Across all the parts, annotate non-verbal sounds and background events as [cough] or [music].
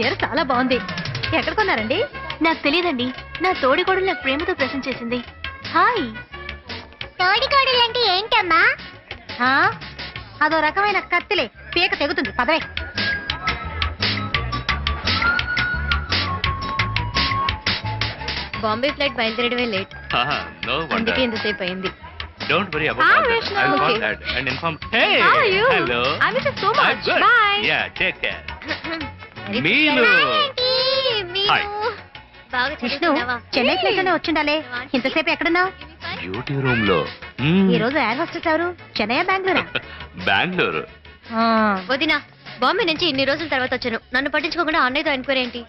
చీర చాలా బాగుంది. ఎక్కడ కొన్నారండి? నాకు తెలియదండి నా తోడికోడలు నాకు ప్రేమతో ప్రశ్న చేసింది. హాయ్. తోడికోడలంటే ఏంటమ్మా? ఆ? అదో రకమైన కత్తిలే. పీక తెగుతుంది. పదవే. బాంబే ఫ్లైట్ బయలుదేరడమే లేట్. నో అందుకే ఇంతసేపు అయింది. Don't worry Ah, about Vishnu. I call Okay. That and inform hey How are you? Hello I miss you so much. Bye. Yeah take care Very మీను బాగా విష్ణు? చెన్నై ఫ్లైట్లోనే వచ్చిండాలే. ఇంతసేపు ఎక్కడున్నావు? బ్యూటీ రూమ్లో ఈ రోజు ఎయిర్ హోస్టెస్ ఎవరు? చెన్నై బెంగళూరా? [laughs] బెంగళూరు. ఆ, వదినా బాంబే నుంచి ఇన్ని రోజుల తర్వాత వచ్చాను. నన్ను పట్టించుకోకుండా అన్నయ్యతో ఎంక్వైరీ ఏంటి?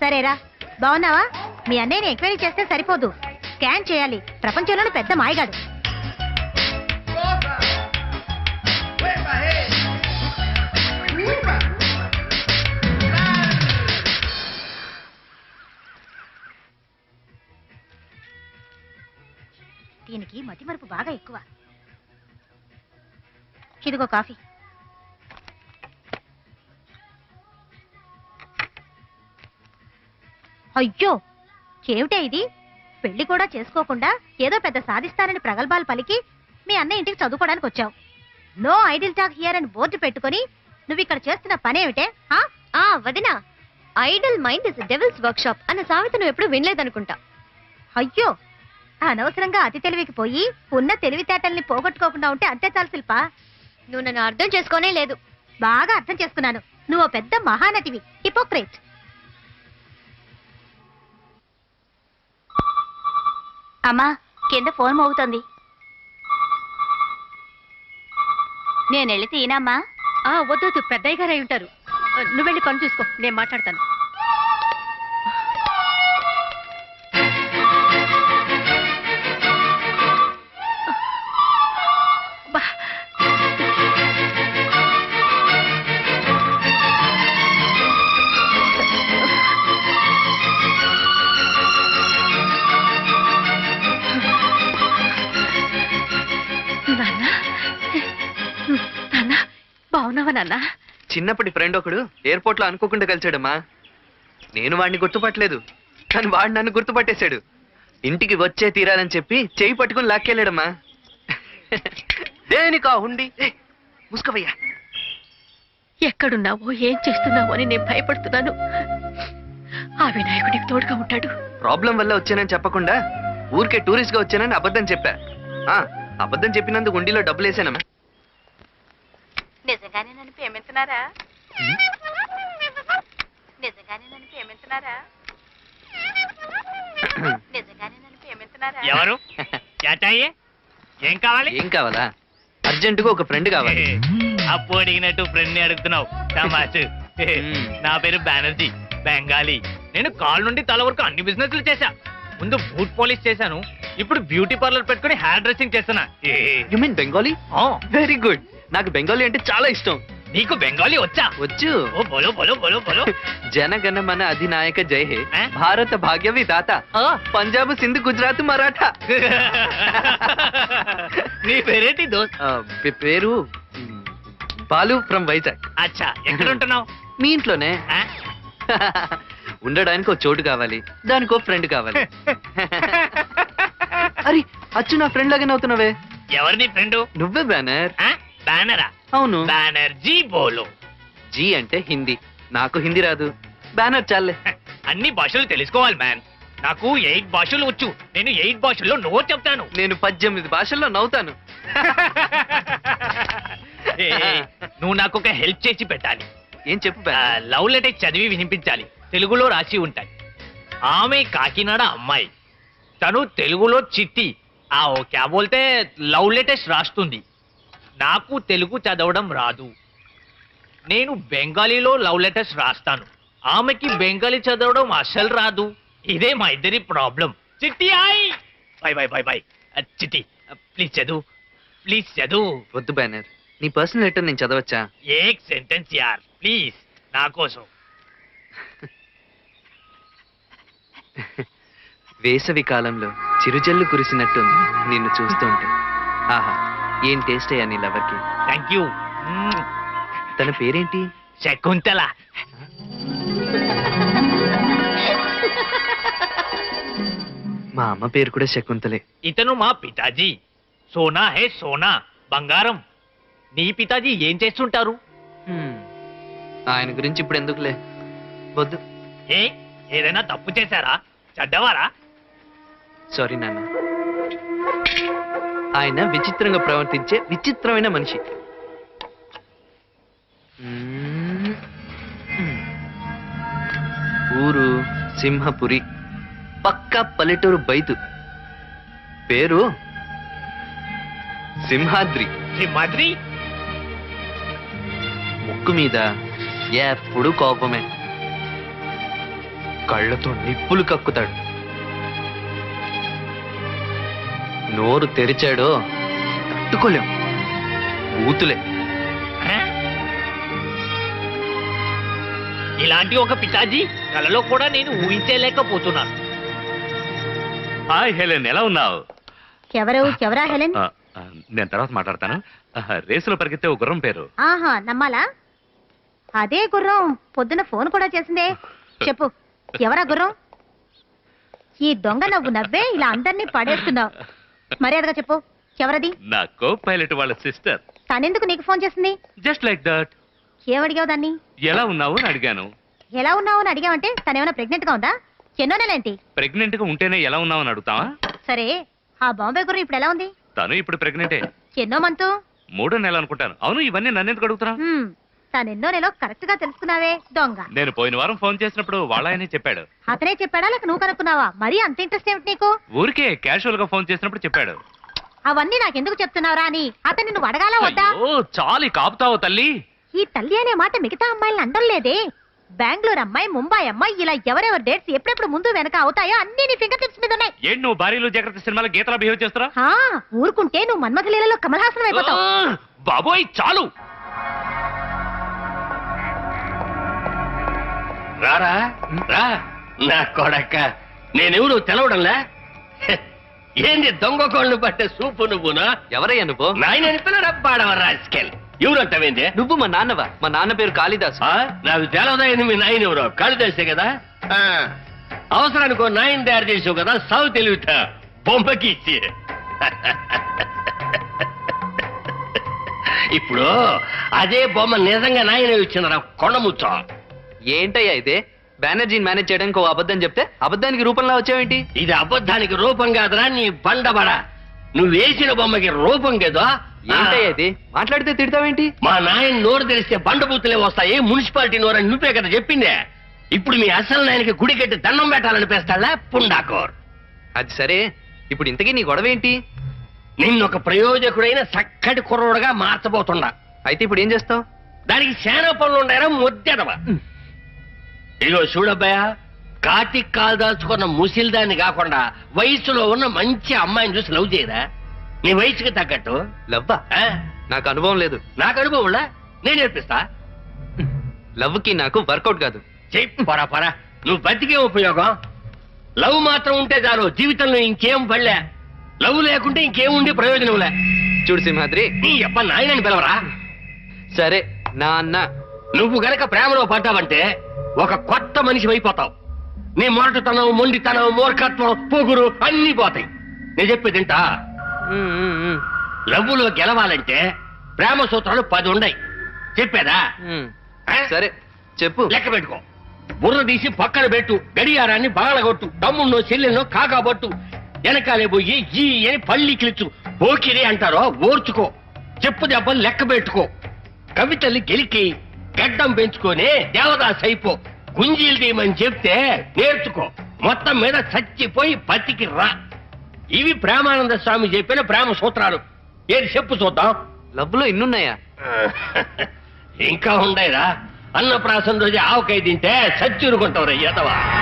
సరేరా. బాగున్నావా? మీ అన్నయ్యని ఎంక్వైరీ చేస్తే సరిపోదు. స్కాన్ చేయాలి. ప్రపంచంలోనే పెద్ద మాయగాడు. దీనికి మతిమరుపు బాగా ఎక్కువ. ఇదిగో కాఫీ. అయ్యో ఏమిటే ఇది? పెళ్ళి కూడా చేసుకోకుండా ఏదో పెద్ద సాధిస్తానని ప్రగల్భాలు పలికి మీ అన్న ఇంటికి చదువుకోవడానికి వచ్చావు. నో ఐడిల్ టాక్ హియర్ అని బోర్డు పెట్టుకొని నువ్వు ఇక్కడ చేస్తున్న పనేమిటే ఆ? ఆ వదినా. Idle mind is devil's workshop అన్న సామెత నువ్వు ఎప్పుడు వినలేదనుకుంటా. అయ్యో అనవసరంగా అతి తెలివికి పోయి ఉన్న తెలివితేటల్ని పోగొట్టుకోకుండా ఉంటే అంతే చాలు శిల్ప. నువ్వు నన్ను అర్థం చేసుకోనే లేదు. బాగా అర్థం చేసుకున్నాను. నువ్వు ఓ పెద్ద మహానటివి హిపోక్రేట్. అమ్మా కింద ఫోన్ మోగుతుంది. నేను వెళ్ళి తీనమ్మా ఆ వద్దు పెద్దయ్య గారు అయి ఉంటారు. నువ్వు వెళ్ళి పని చూసుకో. నేను మాట్లాడతాను. బాగున్నావా నాన్న. చిన్నప్పటి ఫ్రెండ్ ఒకడు ఎయిర్పోర్ట్లో అనుకోకుండా కలిసాడమ్మా నేను వాడిని గుర్తుపట్టలేదు కానీ వాడు నన్ను గుర్తుపట్టేశాడు. ఇంటికి వచ్చే తీరాలని చెప్పి చేయి పట్టుకుని లాక్కెళ్ళాడమ్మా. దేనికా హుండి ఏయ్, మూసుకోవయ్యా. ఎక్కడున్నావో ఏం చేస్తున్నావో అని నేను భయపడుతున్నాను. ఆ వినాయకుడికి తోడుగా ఉంటాడు. ప్రాబ్లం వల్ల వచ్చానని చెప్పకుండా ఊరికే టూరిస్ట్గా వచ్చానని అబద్ధం చెప్పా. ఆ, అబద్ధం చెప్పినందుకు ఉండిలో డబ్బులు వేసానమ్మా నిజంగానే నన్ను నిజంగానే నన్ను [coughs] నిజంగానే నన్ను ఎవరు? ఏం కావాలి? ఏం కావాలా? అర్జెంటుగా ఒక ఫ్రెండ్ కావాలి. [laughs] అప్పు అడిగినట్టు ఫ్రెండ్ని అడుగుతున్నావు. తమాషు. నా పేరు బెనర్జీ బెంగాలీ నేను కాల్ నుండి తల వరకు అన్ని బిజినెస్లు చేశా. ముందు బూట్ పాలిష్ చేశాను. ఇప్పుడు బ్యూటీ పార్లర్ పెట్టుకుని హెయిర్ డ్రెస్సింగ్ చేస్తున్నా. యు మీన్ బెంగాలీ ఆ, వెరీ గుడ్ నాకు బెంగాలీ అంటే చాలా ఇష్టం. నీకు బెంగాలీ వచ్చా? వచ్చు. ఓ బోలో బోలో బోలో బోలో. [laughs] జనగణమన అధినాయక జై హే. ఆ? భారత భాగ్య విధాత. పంజాబ్ సింధ్ గుజరాత్ మరాఠా. [laughs] నీ పేరేంటి దోస్త్ ఆ, పే- పేరు మ్, బాలు ఫ్రమ్ వైజాగ్. అచ్చా ఎక్కడ ఉంటున్నావు మీ ఇంట్లోనే. ఆ? [laughs] ఉండడానికి ఒక చోటు కావాలి. దానికి ఒక ఫ్రెండ్ కావాలి. అరే అచ్చు నా ఫ్రెండ్ లాగానే అవుతున్నావే. ఎవరు నీ ఫ్రెండ్? నువ్వే బ్యానర్. బ్యానరా. అవును. బ్యానర్జీ బోలో. జీ అంటే హిందీ. నాకు హిందీ రాదు. బ్యానర్ చాలే అన్ని భాషలు తెలుసుకోవాలి మ్యాన్. నాకు ఎయిట్ భాషలు వచ్చు. నేను ఎయిట్ భాషల్లో నో చెప్తాను. నేను పద్దెనిమిది భాషల్లో నవ్వుతాను. నువ్వు నాకు ఒక హెల్ప్ చేసి పెట్టాలి. ఏం చెప్పు ఆ, బ్యానర్ లవ్ లెటర్ చదివి వినిపించాలి. తెలుగులో రాసి ఉంటాయి. ఆమె కాకినాడ అమ్మాయి. తను తెలుగులో చిట్టి. ఆ ఓ క్యా బోల్తే లవ్ లెటర్స్ రాస్తుంది. నాకు తెలుగు చదవడం రాదు. నేను బెంగాలీలో లవ్ లెటర్స్ రాస్తాను. ఆమెకి బెంగాలీ చదవడం అస్సలు రాదు. ఇదే మా ఇద్దరి problem. Chitti hi bye bye bye bye. Chitti please చదువు. ప్లీజ్ చదువు. వద్దు బ్యానర్. నీ పర్సనల్ లెటర్ నేను చదవచ్చా? ఏక్ సెంటెన్స్ యార్. ప్లీజ్ నా కోసం. వేసవి కాలంలో చిరుజల్లు కురిసినట్టుంది నిన్ను చూస్తుంటే. ఆహా. ఏం టేస్ట్ అయ్యా నీ లవర్కి థ్యాంక్ యూ తన పేరేంటి? శకుంతల. మా అమ్మ పేరు కూడా శకుంతలే. ఇతను మా పితాజీ. సోనా హే సోనా బంగారం. నీ పితాజీ ఏం చేస్తుంటారు. ఆయన గురించి ఇప్పుడు ఎందుకులే? వద్దు. ఏ ఏదైనా తప్పు చేశారా? చెడ్డవారా? సారీ నాన్న. ఆయన విచిత్రంగా ప్రవర్తించే విచిత్రమైన మనిషి. ఊరు సింహపురి పక్క పల్లెటూరు బైతు. పేరు సింహాద్రి. సింహాద్రి? ముక్కు మీద ఎప్పుడు కోపమే. కళ్ళతో నిప్పులు కక్కుతాడు. నోరు తెరిచాడో తట్టుకోలేం. ఊతులే. హ? ఇలాంటి ఒక పితాజీ కలలో కూడా నేను ఊహించలేకపోతున్నాను. హాయ్ హెలెన్ ఎలా ఉన్నావు? ఎవరు? ఎవరా హెలెన్? నేను తర్వాత మాట్లాడతాను. రేసులో పరిగెత్తే గుర్రం పేరు. ఆహా నమ్మాలా? అదే గుర్రం. పొద్దున ఫోన్ కూడా చేసిందే. చెప్పు ఎవరా గుర్రం? ఈ దొంగ నవ్వు నవ్వే ఇలా అందరినీ పడేస్తున్నావు. మర్యాదగా చెప్పు. ఎవరది? నా కో పైలట్ వాళ్ళ సిస్టర్. తనెందుకు నీకు ఫోన్ చేసింది? జస్ట్ లైక్ దట్ ఏమడిగావు దాన్ని? ఎలా ఉన్నావు అని అడిగాను. ఎలా ఉన్నావు అని అడిగావంటే తనేమైనా ప్రెగ్నెంట్గా ఉందా? ఎన్నో నెలేంటి? ప్రెగ్నెంట్గా ఉంటేనే ఎలా ఉన్నావు అని అడుగుతావా? సరే ఆ బాంబే గుర్రం ఇప్పుడు ఎలా ఉంది? తను ఇప్పుడు ప్రెగ్నెంటే ఎన్నో మంతు? మూడో నెల అనుకుంటాను. అవును ఇవన్నీ నన్ను ఎందుకు అడుగుతున్నా తనెన్నో నెలో కరెక్ట్గా తెలుసుకున్నావే దొంగ. నేను పోయిన వారం ఫోన్ చేసినప్పుడు వాళ్ళ చెప్పాడు. అతనే చెప్పాడా లేక నువ్వు కనుక్కున్నావా? మరీ అంత ఇంట్రెస్ట్ ఏమిటి నీకు? ఊరికే క్యాషువల్గా ఫోన్ చేసినప్పుడు చెప్పాడు. అవన్నీ నాకెందుకు చెప్తున్నావురా అని అతన్ని నువ్వు అడగాలా వద్దా? చాలి కాపుతావు తల్లి. ఈ తల్లి అనే మాట మిగతా అమ్మాయిలను అండలేదే బెంగళూరు అమ్మాయి ముంబై అమ్మాయి ఇలా ఎవరెవరి డేట్స్ ఎప్పుడెప్పుడు ముందు వెనక అవుతాయో అన్ని నీ ఫింగర్ టిప్స్ మీద ఉన్నాయి. ఏంటి నువ్వు భార్యలు జాగ్రత్త సినిమాలో గీతలా బిహేవ్ చేస్తున్నా హా, ఊరుకుంటే నువ్వు మన్మథలీలలో కమల్ హాసన్ అయిపోతావు. బాబోయ్ చాలు. రారా? రా. నా కొడక్క నేనెవరు తెలవడంలే? ఏంది దొంగ కోళ్ళు పట్టే సూపు నువ్వునా? ఎవరయ్యా నువ్వు? నాయన పాడవ రాజకీయాలు. ఎవరంటావేంది? నువ్వు మా నాన్నవా? మా నాన్న పేరు కాళిదాసు. ఆ? నాకు తెలవదైంది మీ నాయన ఎవరో. కళ్ళు తెస్తే కదా? ఆ, అవసరానికి ఓ నాయన తయారు చేసావు కదా? సాగు తెలివితా. బొమ్మకి ఇచ్చి [laughs] ఇప్పుడు అదే బొమ్మ నిజంగా నాయన ఇచ్చిందిరా కొండముచ్చో ఏంటయ్యా ఇదే? బెనర్జీని మేనేజ్ చేయడానికి ఓ అబద్ధం చెప్తే అబద్ధానికి రూపంలో వచ్చావేంటి? ఇది అబద్ధానికి రూపం కాదురా నీ బండబడ. నువ్వు వేసిన బొమ్మకి రూపం కదా. ఏంటయ్యా ఇది? మాట్లాడితే తిడతావేంటి? మా నాయన నోరు తెరిస్తే బండబూతులే వస్తాయి మున్సిపాలిటీ నోరు అని నువ్వే కదా చెప్పిందే. ఇప్పుడు మీ అసలు నాయనకి గుడి కట్టి దండం పెట్టాలనిపిస్తాడా పుండాకోర్. అది సరే. ఇప్పుడు ఇంతకీ నీ గొడవ ఏంటి నిన్ను ఒక ప్రయోజకుడైన చక్కటి కుర్రోడుగా మార్చబోతున్నా. అయితే ఇప్పుడు ఏం చేస్తావు? దానికి శానా పనులు ఉన్నాయరా ముద్దెదవా. ఇగో చూడబ్బాయ కాటికి కాలు దాచుకున్న ముసిల్దాన్ని కాకుండా వయసులో ఉన్న మంచి అమ్మాయిని చూసి లవ్ చేయరా? నీ వయసుకి తగ్గట్టు. లవ్వా? ఆ? నాకు అనుభవం లేదు. నాకు అనుభవంలా నేను నేర్పిస్తా. లవ్కి నాకు వర్కౌట్ కాదు. పరా పరా. నువ్వు బతికే ఉపయోగం? లవ్ మాత్రం ఉంటే చాలు జీవితంలో ఇంకేం పడలే. లవ్ లేకుంటే ఇంకేముండి ప్రయోజనంలే చూడు సింహాద్రి. నీ అబ్బ నాయనని పిలవరా? సరే నా అన్న నువ్వు గనక ప్రేమలో పడ్డావంటే ఒక కొత్త మనిషి అయిపోతావు నీ మొరటుతనం మొండితనం మూర్ఖత్వం పొగురు అన్ని పోతాయి. నేను చెప్పేది తింటా ఉమ్, ఉమ్, ఉమ్, లవ్వులో గెలవాలంటే ప్రేమ సూత్రాలు పది ఉండయి. చెప్పేదా. ఆ? సరే చెప్పు. లెక్క పెట్టుకో. బుర్ర తీసి పక్కన పెట్టు గడియారాన్ని బాగలగొట్టు తమ్మున్నో చెల్లెన్నో కాకాబట్టు వెనకాలే పోయి ఈ అని పల్లి కిలుచు. పోకిరి అంటారో ఓర్చుకో. చెప్పు దెబ్బలు లెక్క పెట్టుకో. కవితల్ని గెలికి గడ్డం పెంచుకొని దేవదాస్ అయిపో. గుంజీలు తీయమని చెప్తే నేర్చుకో. మొత్తం మీద చచ్చిపోయి బతికి రా. ఇవి ప్రేమానంద స్వామి చెప్పిన ప్రేమ సూత్రాలు. ఏది చెప్పు చూద్దాం. లవ్లో ఇన్నున్నాయా? [laughs] ఇంకా ఉండేరా. అన్నప్రాసం రోజు ఆవకాయ తింటే సచ్చురుకుంటావు రా ఎదవా.